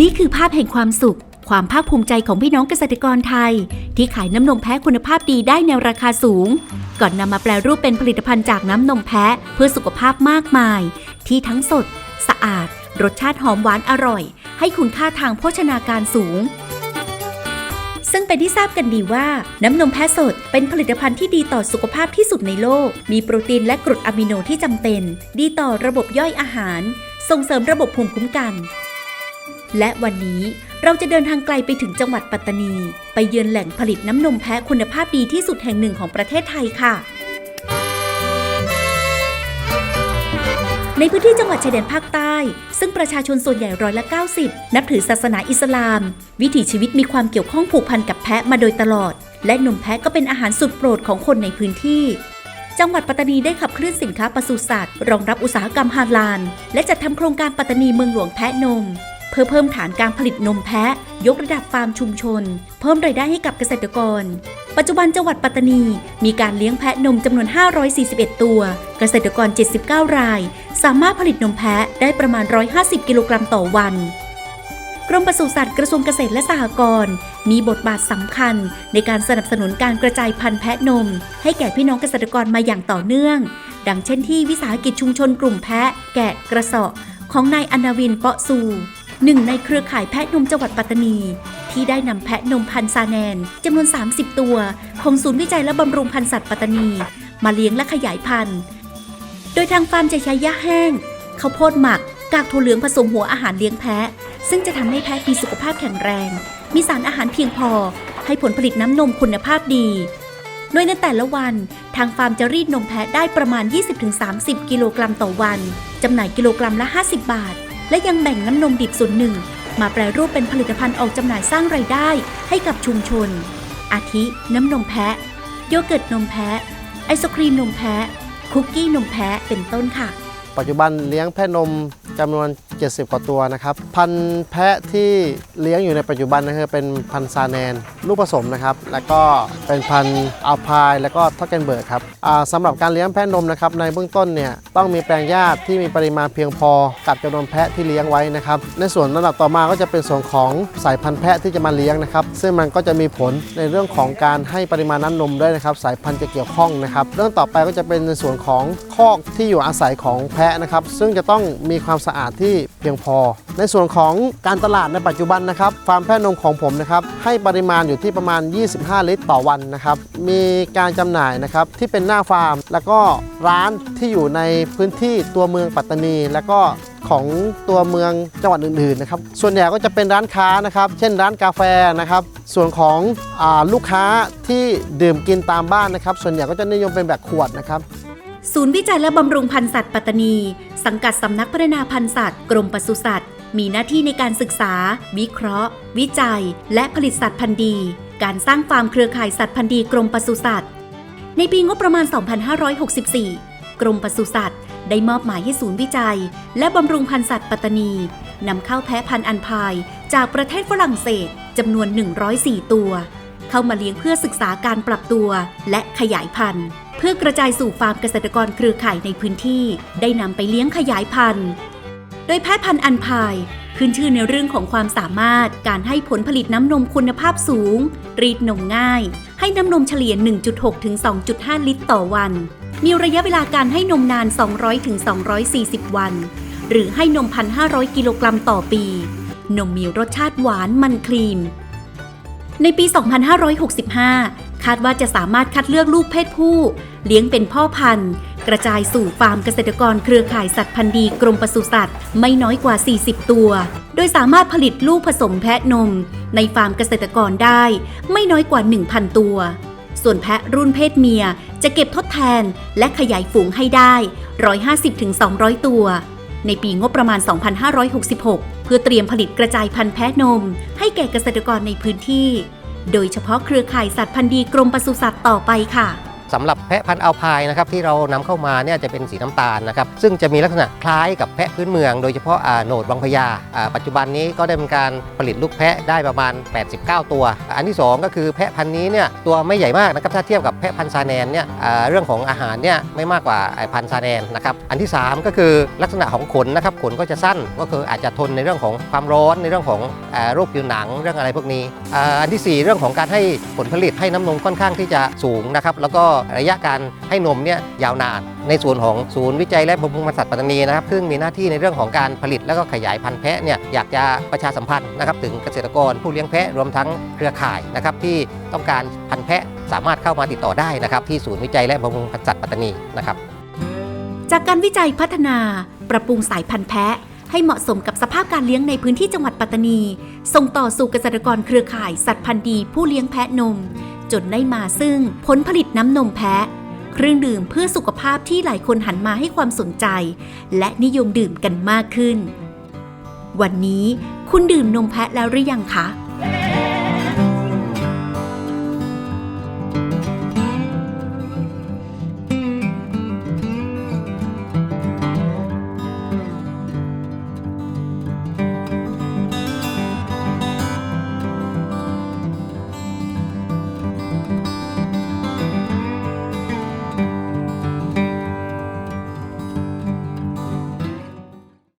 นี่คือภาพแห่งความสุข ความภาคภูมิใจของพี่น้องเกษตรกรไทย ที่ขายน้ำนมแพะคุณภาพดีได้ในราคาสูง ก่อนนำมาแปลรูปเป็นผลิตภัณฑ์จากน้ำนมแพะเพื่อสุขภาพมากมาย ที่ทั้งสด สะอาด รสชาติหอมหวานอร่อย ให้คุณค่าทางโภชนาการสูงซึ่งเป็นที่ทราบกันดีว่า น้ำนมแพะสดเป็นผลิตภัณฑ์ที่ดีต่อสุขภาพที่สุดในโลก มีโปรตีนและกรดอะมิโนที่จำเป็น ดีต่อระบบย่อยอาหาร ส่งเสริมระบบภูมิคุ้มกัน และวันนี้เราจะเดินทางไกลไปถึงจังหวัดปัตตานี ไปเยือนแหล่งผลิตน้ำนมแพะคุณภาพดีที่สุดแห่งหนึ่งของประเทศไทยค่ะ ในพื้นที่จังหวัดชายแดนภาคใต้ ซึ่งประชาชนส่วนใหญ่ร้อยละ 90 นับถือศาสนาอิสลาม วิถีชีวิตมีความเกี่ยวข้องผูกพันกับแพะมาโดยตลอด และนมแพะก็เป็นอาหารสุดโปรดของคนในพื้นที่จังหวัดปัตตานีได้ขับเคลื่อนสินค้าปศุสัตว์รองรับอุตสาหกรรมฮาลาลและจัดทำโครงการปัตตานีเมืองหลวงแพะนม พื่อเพิ่มฐานการผลิตนมแพะ ยกระดับฟาร์มชุมชน เพิ่มรายได้ให้กับเกษตรกร ปัจจุบันจังหวัดปัตตานี มีการเลี้ยงแพะนมจำนวน 541 ตัว เกษตรกร 79 ราย สามารถผลิตนมแพะได้ประมาณ 150 กิโลกรัมต่อวันกรมปศุสัตว์กระทรวงเกษตรและสหกรณ์มีบทบาทสำคัญ ในการสนับสนุนการกระจายพันธุ์แพะนม ให้แก่พี่น้องเกษตรกรมาอย่างต่อเนื่อง ดังเช่นที่วิสาหกิจชุมชนกลุ่มแพะ แกะกระสอบของนายอนาวินเปาะซู หนึ่งในเครือข่ายแพะนมจังหวัดปัตตานี ที่ได้นำแพะนมพันธุ์ซาแนนจำนวน 30 ตัว ของศูนย์วิจัยและบำรุงพันธุ์สัตว์ปัตตานี มาเลี้ยงและขยายพันธุ์ โดยทางฟาร์มจะใช้หญ้าแห้งข้าวโพดหมัก กากถั่วเหลืองผสมหัวอาหารเลี้ยงแพะ ซึ่งจะทำให้แพะมีสุขภาพแข็งแรง มีสารอาหารเพียงพอ ให้ผลผลิตน้ำนมคุณภาพดี โดยในแต่ละวัน ทางฟาร์มจะรีดนมแพะได้ประมาณ 20-30 กิโลกรัมต่อวันจำหน่ายกิโลกรัมละ 50 บาท และยังแบ่งน้ำนมดิบส่วนหนึ่ง มาแปรรูปเป็นผลิตภัณฑ์ออกจำหน่ายสร้างไรายได้ให้กับชุมชน อาทิ น้ำนมแพะ โยเกิร์ตนมแพะ ไอศครีมนมแพะ คุกกี้นมแพะเป็นต้นค่ะ ปัจจุบันเลี้ยงแพะนม จำนวน 70 กว่าตัวนะครับ พันธุ์แพะที่เลี้ยงอยู่ในปัจจุบันนะครับเป็นพันธุ์ซาแนน ลูกผสมนะครับ แล้วก็เป็นพันธุ์อัลพาย แล้วก็ทักเกนเบิร์กครับสำหรับการเลี้ยงแพะนมนะครับในเบื้องต้นเนี่ยต้องมีแปลงหญ้าที่มีปริมาณเพียงพอกับจำนวนแพะที่เลี้ยงไว้นะครับ ในส่วนระดับต่อมาก็จะเป็นส่วนของสายพันธุ์แพะที่จะมาเลี้ยงนะครับ ซึ่งมันก็จะมีผลในเรื่องของการให้ปริมาณน้ำนมด้วยนะครับ สายพันธุ์จะเกี่ยวข้องนะครับ เรื่องต่อไปก็จะเป็นในส่วนของคอกที่อยู่อาศัยของแพะนะครับ ซึ่งจะต้องมีความสะอาดที่เพียงพอ ในส่วนของการตลาดในปัจจุบันนะครับฟาร์มแพะนมของผมนะครับให้ปริมาณอยู่ที่ประมาณ 25 ลิตรต่อวันนะครับมีการจำหน่ายนะครับที่เป็นหน้าฟาร์ม แล้วก็ร้านที่อยู่ในพื้นที่ตัวเมืองปัตตานี แล้วก็ของตัวเมืองจังหวัดอื่นๆนะครับส่วนใหญ่ก็จะเป็นร้านค้านะครับเช่นร้านกาแฟนะครับส่วนของอลูกค้าที่ดื่มกินตามบ้านนะครับ ส่วนใหญ่ก็จะนิยมเป็นแบบขวดนะครับ ศูนย์วิจัยและบำรุงพันธุ์สัตว์ปัตตานี สังกัดสำนักพัฒนาพันธุ์สัตว์กรมปศุสัตว์ มีหน้าที่ในการศึกษา วิเคราะห์ วิจัย และผลิตสัตว์พันธุ์ดี การสร้างฟาร์มเครือข่ายสัตว์พันธุ์ดีกรมปศุสัตว์ ในปีงบประมาณ 2564 กรมปศุสัตว์ได้มอบหมายให้ศูนย์วิจัย และบำรุงพันธุ์สัตว์ปัตตานีนำเข้าแพะพันธุ์อันพาย จากประเทศฝรั่งเศสจำนวน 104 ตัว เข้ามาเลี้ยงเพื่อศึกษาการปรับตัวและขยายพันธุ์ เพื่อกระจายสู่ฟาร์มเกษตรกรเครือข่ายในพื้นที่ ได้นำไปเลี้ยงขยายพันธุ์ โดยแพทย์พันธุ์อันพาย ขึ้นชื่อในเรื่องของความสามารถการให้ผลผลิตน้ำนมคุณภาพสูง รีดนมง่าย ให้น้ำนมเฉลี่ย 1.6 ถึง 2.5 ลิตรต่อวัน มีระยะเวลาการให้นมนาน 200 ถึง 240 วัน หรือให้นม 1,500 กิโลกรัมต่อปี นมมีรสชาติหวานมันครีมในปี 2565 คาดว่าจะสามารถคัดเลือกลูกเพศผู้ เลี้ยงเป็นพ่อพันธุ์ กระจายสู่ฟาร์มเกษตรกรเครือข่ายสัตว์พันธุ์ดีกรมปศุสัตว์ไม่น้อยกว่า 40 ตัว โดยสามารถผลิตลูกผสมแพะนม ในฟาร์มเกษตรกรได้ ไม่น้อยกว่า 1,000 ตัว ส่วนแพะรุ่นเพศเมียจะเก็บทดแทนและขยายฝูงให้ได้ 150-200 ตัว ในปีงบประมาณ 2566 เพื่อเตรียมผลิตกระจายพันธุ์แพะนม ให้แก่เกษตรกรในพื้นที่ โดยเฉพาะเครือข่ายสัตว์พันธุ์ดีกรมปศุสัตว์ต่อไปค่ะ สำหรับแพะพันธุ์อัลพายนะครับที่เรานำเข้ามาเนี่ยจะเป็นสีน้ำตาลนะครับซึ่งจะมีลักษณะคล้ายกับแพะพื้นเมือง โดยเฉพาะอ่าโหนดวังพญาอ่าปัจจุบันนี้ก็ได้มีการผลิตลูกแพะได้ประมาณ 89 ตัว อันที่สองก็คือแพะพันธุ์นี้เนี่ยตัวไม่ใหญ่มากนะครับถ้าเทียบกับแพะพันธุ์ซาแนนเนี่ยอ่าเรื่องของอาหารเนี่ยไม่มากกว่าไอพันธุ์ซาแนนนะครับอันที่สามก็คือลักษณะของขนนะครับขนก็จะสั้นก็คืออาจจะทนในเรื่องของความร้อนในเรื่องของอ่าโรคผิวหนังเรื่องอะไรพวกนี้อ่าอันที่สี่เรื่องของการให้ผลผลิตให้น้ำนมค่อนข้างที่จะสูงนะครับแล้วก็ระยะการให้นมเนี่ยยาวนาน ในส่วนของศูนย์วิจัยและบำรุงพันธุ์สัตว์ปัตตานีนะครับซึ่งมีหน้าที่ในเรื่องของการผลิตแล้วก็ขยายพันธุ์แพะเนี่ยอยากจะประชาสัมพันธ์นะครับถึงเกษตรกรผู้เลี้ยงแพะรวมทั้งเครือข่ายนะครับที่ต้องการพันธุ์แพะสามารถเข้ามาติดต่อได้นะครับที่ศูนย์วิจัยและบำรุงพันธุ์สัตว์ปัตตานีนะครับจากการวิจัยพัฒนาปรับปรุงสายพันธุ์แพะให้เหมาะสมกับสภาพการเลี้ยงในพื้นที่จังหวัดปัตตานี ส่งต่อสู่เกษตรกรเครือข่ายสัตว์พันธุ์ดีผู้เลี้ยงแพะนม จนได้มาซึ่งผลผลิตน้ำนมแพะ เครื่องดื่มเพื่อสุขภาพที่หลายคนหันมาให้ความสนใจ และนิยมดื่มกันมากขึ้น วันนี้คุณดื่มนมแพะแล้วหรือยังคะ